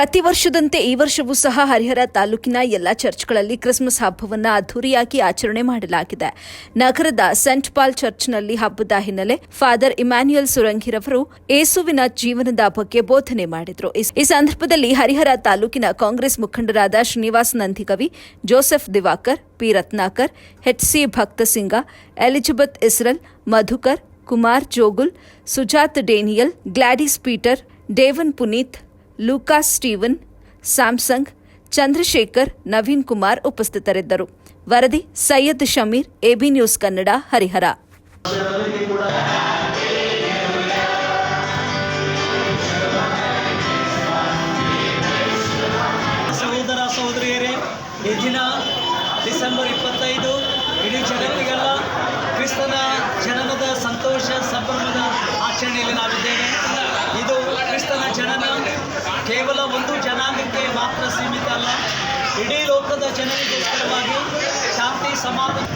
ಪ್ರತಿ ವರ್ಷದಂತೆ ಈ ವರ್ಷವೂ ಸಹ ಹರಿಹರ ತಾಲೂಕಿನ ಎಲ್ಲ ಚರ್ಚ್ಗಳಲ್ಲಿ ಕ್ರಿಸ್ಮಸ್ ಹಬ್ಬವನ್ನು ಅದ್ದೂರಿಯಾಗಿ ಆಚರಣೆ ಮಾಡಲಾಗಿದೆ. ನಗರದ ಸೆಂಟ್ ಪಾಲ್ ಚರ್ಚ್ನಲ್ಲಿ ಹಬ್ಬದ ಹಿನ್ನೆಲೆ ಫಾದರ್ ಇಮ್ಯಾನ್ಯುಯಲ್ ಸುರಂಗಿರವರು ಏಸುವಿನ ಜೀವನದ ಬಗ್ಗೆ ಬೋಧನೆ ಮಾಡಿದರು. ಈ- ಸಂದರ್ಭದಲ್ಲಿ ಹರಿಹರ ತಾಲೂಕಿನ ಕಾಂಗ್ರೆಸ್ ಮುಖಂಡರಾದ Srinivas Nandikavi Joseph Divakar, P Ratnakar C Bhaktasinga, Elizabeth Israel, Madhukar, Kumar Jogul, Sujat Daniel, Gladys Peter, Devan Puneet Lucas Steven, Samsung, Chandrashekar, Naveen Kumar ಉಪಸ್ಥಿತರಿದ್ದರು. ವರದಿ, ಸೈಯದ್ ಶಮೀರ್, ಎಬಿ ನ್ಯೂಸ್ ಕನ್ನಡ, ಹರಿಹರ. ಸಹೋದರ ಸಹೋದರಿಯರೇ, ಈ ದಿನ ಡಿಸೆಂಬರ್ ಇಪ್ಪತ್ತೈದು, ಇಡೀ ಕೇವಲ ಒಂದು ಜನಾಂಗಕ್ಕೆ ಮಾತ್ರ ಸೀಮಿತ ಅಲ್ಲ ಇಡೀ ಲೋಕದ ಜನರಿಗೋಸ್ಕರವಾಗಿ ಶಾಂತಿ ಸಮಾಧಾನ